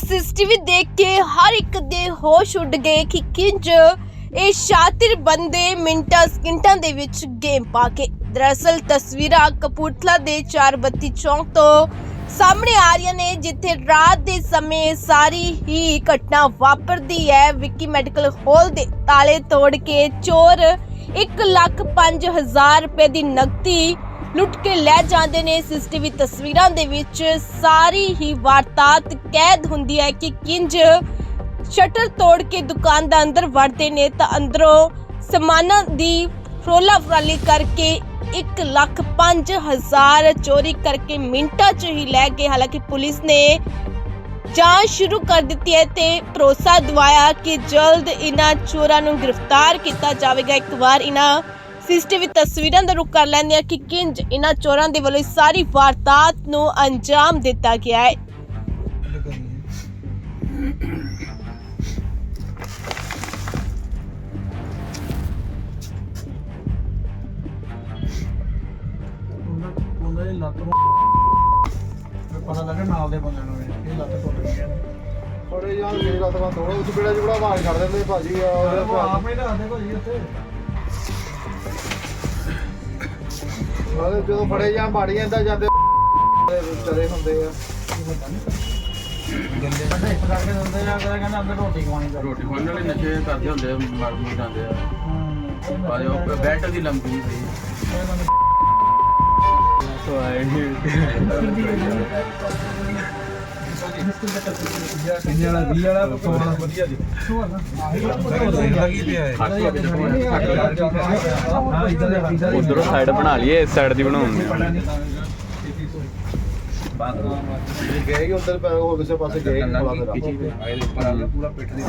CCTV ਦੇਖ ਕੇ ਹਰ ਇੱਕ ਦੇ ਹੋਸ਼ ਉੱਡ ਗਏ ਕਿ ਕਿੰਜ ਇਹ ਸ਼ਾਤਿਰ ਬੰਦੇ ਮਿੰਟਾਂ ਸਕਿੰਟਾਂ ਦੇ ਵਿੱਚ ਗੇਮ ਪਾ ਕੇ। ਦਰਅਸਲ ਤਸਵੀਰਾਂ ਕਪੂਰਥਲਾ ਦੇ 432 ਚੌਂਕ ਤੋਂ ਸਾਹਮਣੇ ਆ ਰਹੀਆਂ ਨੇ, ਜਿੱਥੇ ਰਾਤ ਦੇ ਸਮੇਂ ਸਾਰੀ ਹੀ ਘਟਨਾ ਵਾਪਰਦੀ ਹੈ। ਵਿੱਕੀ ਮੈਡੀਕਲ ਹਾਲ ਦੇ ਤਾਲੇ ਤੋੜ ਕੇ ਚੋਰ 1 ਲੱਖ 5000 ਰੁਪਏ ਦੀ ਨਕਦੀ ਲੁੱਟ ਕੇ ਲੈ ਜਾਂਦੇ ਨੇ ਸੀਸੀਟੀਵੀ ਤਸਵੀਰਾਂ ਦੇ ਵਿੱਚ। ਸਾਰੀ ਹੀ ਵਾਰਤਾਤ ਕੈਦ ਹੁੰਦੀ ਹੈ ਕਿ ਕਿੰਜ ਸ਼ਟਰ ਤੋੜ ਕੇ ਦੁਕਾਨ ਦਾ ਅੰਦਰ ਵੜਦੇ ਨੇ ਤਾਂ ਅੰਦਰੋਂ ਸਮਾਨਾਂ ਦੀ ਫਰੋਲਾ ਫਰਾਲੀ ਕਰਕੇ 1 ਲੱਖ 5000 ਚੋਰੀ ਕਰਕੇ ਮਿੰਟਾਂ 'ਚ ਹੀ ਲੈ ਗਏ। ਹਾਲਾਂਕਿ ਪੁਲਿਸ ਨੇ ਜਾਂਚ ਸ਼ੁਰੂ ਕਰ ਦਿੱਤੀ ਹੈ ਤੇ ਭਰੋਸਾ ਦਿਵਾਇਆ ਕਿ ਜਲਦ ਇਹਨਾਂ ਚੋਰਾਂ ਨੂੰ ਗ੍ਰਿਫਤਾਰ ਕੀਤਾ ਜਾਵੇਗਾ। ਇੱਕ ਵਾਰ ਇਹਨਾਂ ਸੀਸੀਟੀਵੀ ਤਸਵੀਰਾਂ ਦਾ ਰੁਕ ਕਰ ਲੈਂਦੇ ਆ ਕਿ ਕਿੰਜ ਇਹਨਾਂ ਚੋਰਾਂ ਦੇ ਵੱਲੋਂ ਇਸ ਸਾਰੀ ਵਾਰਦਾਤ ਨੂੰ ਅੰਜਾਮ ਦਿੱਤਾ ਗਿਆ ਹੈ। ਲੱਤ ਪਤਾ ਲੱਗਾ ਨਾਲ ਦੇ ਬੰਦੇ ਨੂੰ ਇਹ ਲੱਤ ਟੁੱਟ ਗਈ ਹੈ ਬੜੇ ਯਾਰ ਮੇਰੀ ਲੱਤ ਬੰਦ ਹੋ ਉਸ ਬੇੜਾ ਜੁੜਾ ਆਵਾਜ਼ ਕੱਢ ਦਿੰਦੇ ਭਾਜੀ ਆ ਆਪ ਹੀ ਦੱਸਦੇ ਭਾਜੀ ਉੱਥੇ। ਨਾਲੇ ਜਦੋਂ ਫੜੇ ਜਾਂ ਬਾੜੀ ਜਾਂਦਾ ਜਾਂਦੇ ਚਲੇ ਹੁੰਦੇ ਆ। ਗੰਦੇ ਬੰਦੇ ਇੱਕ ਕਰਕੇ ਦਿੰਦੇ ਆ ਅਗਲਾ ਕਹਿੰਦਾ ਅੰਦਰ ਰੋਟੀ ਖਵਾਣੀ ਕਰ ਰੋਟੀ ਖਾਣ ਵਾਲੇ ਨਸ਼ੇ ਕਰਦੇ ਹੁੰਦੇ ਆ, ਮਰ ਮੁਰ ਜਾਂਦੇ ਆ। ਪਰ ਉਹ ਬੈਟ ਦੀ ਲੰਬੀ ਪਈ ਸੋ ਆਏ ਵਾਲਾ ਵੀ ਵਾਲਾ ਸੋਨਾ ਵਧੀਆ ਜੀ ਲੱਗੀ ਪਿਆ ਹੈ ਹਾਂ ਇਦਾਂ ਦੇ ਇਦਾਂ ਉਧਰੋਂ ਸਾਈਡ ਬਣਾ ਲਈਏ, ਇਸ ਸਾਈਡ ਦੀ ਬਣਾਉਂਦੇ ਗਏ ਕਿ ਉਧਰ ਹੋਰ ਕਿਸੇ ਪਾਸੇ ਗਏ ਥੋੜਾ ਮੇਰਾ ਪੂਰਾ ਪਿੱਠ ਦੀ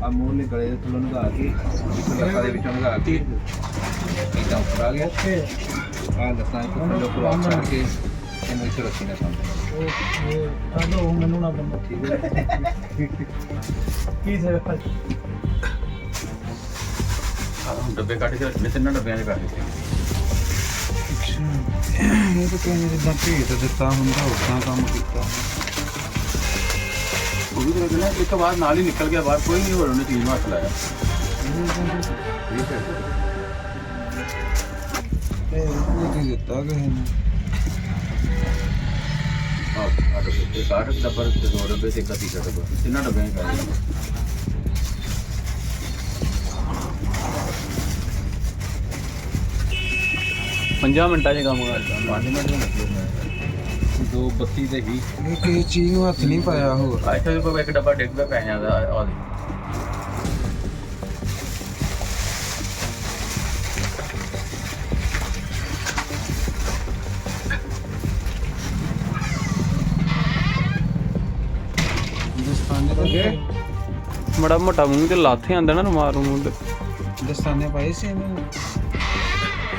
ਆ ਮੂੰਹ ਨੇ ਗਲੇ ਦੇ ਥੱਲੋਂ ਨਗਾ ਕੇ ਇੱਕ ਲੱਖਾਂ ਦੇ ਵਿੱਚੋਂ ਨਗਾ ਕੇ ਇਦਾਂ ਉੱਪਰ ਆ ਗਿਆ ਆ ਲੱਤਾਂ ਇੱਕ ਥੱਲੋਂ ਕ੍ਰਾਸ ਕਰਕੇ ਇਹਨੂੰ ਇੱਥੇ ਰੱਖੀ ਨਾ ਸਾਹਮਣੇ ਉਹ ਆਲੋ ਮੈਨੂੰ ਨਾ ਬੰਦਾ ਠੀਕ ਹੈ ਕੀ ਸੇ ਭਾਈ ਆਹ ਡੱਬੇ ਕੱਢ ਕੇ ਰੱਖਣੇ ਤਿੰਨਾਂ ਡੱਬਿਆਂ ਦੇ ਕੱਢ ਦਿੱਤੇ ਇਹ ਤਾਂ ਕਹਿੰਦੇ ਜਿੱਦਾਂ ਭੇਤ ਦਿੱਤਾ ਹੁੰਦਾ ਉਦਾਂ ਕੰਮ ਕੀਤਾ ਉਹ ਵੀ ਤਾਂ ਕਹਿੰਦਾ ਇੱਕ ਵਾਰ ਨਾਲ ਹੀ ਨਿਕਲ ਗਿਆ ਬਾਹਰ ਕੋਈ ਨਹੀਂ ਹੋਰ ਉਹਨੇ ਚੀਜ਼ ਹੱਥ ਲਾਇਆ ਠੀਕ ਇਹ ਕੀ ਦਿੱਤਾ ਕਿਸੇ ਨੇ? ਆਹ ਆ ਡੱਬੇ ਤੇ ਕਾਟ ਡੱਬਾ ਤੇ ਦੋ ਡੱਬੇ ਤੇ ਇੱਕ ਤੀਸਰਾ ਡੱਬਾ ਤਿੰਨਾਂ ਡੱਬਿਆਂ ਦੇ ਕੱਢ ਦਿੱਤੇ ਪੰਜਾਂ ਮਿੰਟਾਂ 'ਚ ਕੰਮ ਕਰਦਾ ਪੰਜ ਮਿੰਟ ਦੇ ਲੱਗੇ ਦੋ ਬੱਤੀ ਦੇ ਹੀ। ਇਹ ਚੀਜ਼ ਨੂੰ ਹੱਥ ਨਹੀਂ ਪਾਇਆ ਹੋਰ। ਆਇ ਤਾਂ ਕੋਈ ਇੱਕ ਡੱਬਾ ਡਿੱਗ ਪਿਆ ਪੈ ਜਾਂਦਾ ਆ ਦੇ ਬੜਾ ਮੋਟਾ ਮੂੰਹ ਤੇ ਲਾਥੇ ਆਂਦਾ ਨਾ ਰੁਮਾਲ ਮੂੰਹ ਤੇ ਦਸਤਾਨੇ ਪਾਏ ਸੀ ਇਹਨੇ।